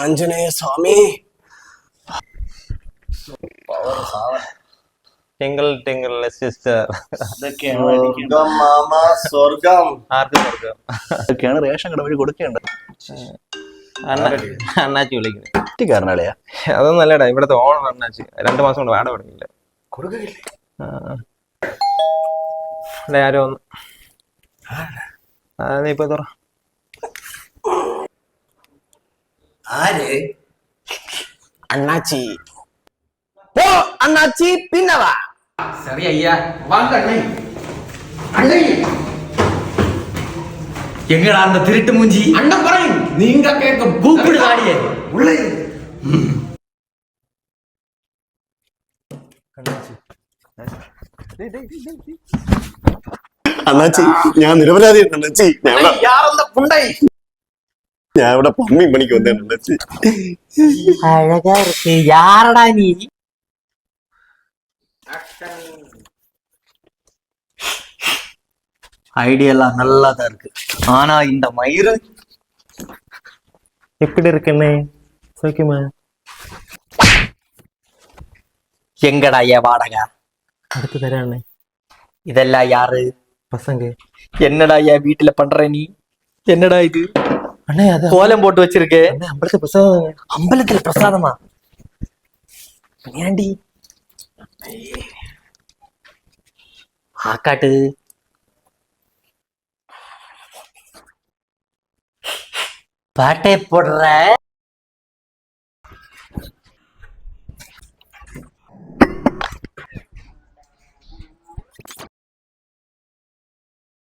Anjaneya Swami. Twinkle twinkle sister. സ്വർഗം ആർക്ക് സ്വർഗം. ഇതൊക്കെയാണ് റേഷൻ കട വഴി കൊടുക്കേണ്ടത്. അണ്ണ അണ്ണാച്ചി വിളിക്കുന്നത്. കുട്ടിക്കാരനാളെയാ? അതൊന്നും അല്ലടാ ഇവിടുത്തെ ഓണം അണ്ണാച്ചി. രണ്ടു മാസം കൊണ്ട് വാട കൊടുക്കില്ലേ. ഇവിടെ ആരോ ഒന്ന്. ആ, നീ ഇപ്പൊ തുറ ആര് അണ്ണാച്ചി ഓ അണ്ണാച്ചി പിന്നെ വാ சரி ஐயா வாங்க அண்ணை அண்ணை எங்கடா அந்த திருட்டு மூஞ்சி அண்ணன் பறையும் நீங்க கேட்க கூப்பிடு ஆடியே உள்ளே അണ്ണാച്ചി ഞാൻ നിരപരാധിയാണ് അണ്ണാച്ചി ഞാൻ நான் விட பம்மி மணிக்கு வந்தேன் நினைச்சு. அழகா இருக்கு. யாரடா நீ? ஐடியெல்லாம் நல்லா தான் இருக்கு. ஆனா இந்த மயிறு எப்படி இருக்குன்னு சோக்கியமா? எங்கடா ஏ வாடகை? அடுத்து தரேன் இதெல்லாம் யாரு? பசங்க. என்னடா என் வீட்டுல பண்ற நீ? என்னடா இது? அண்ணே அது கோலம் போட்டு வச்சிருக்க. அண்ணே அம்பலத்து பசங்க அம்பலத்துல பிரசாதமா? ஏண்டி ஆக்காட்டு. பாட்டை போடுற.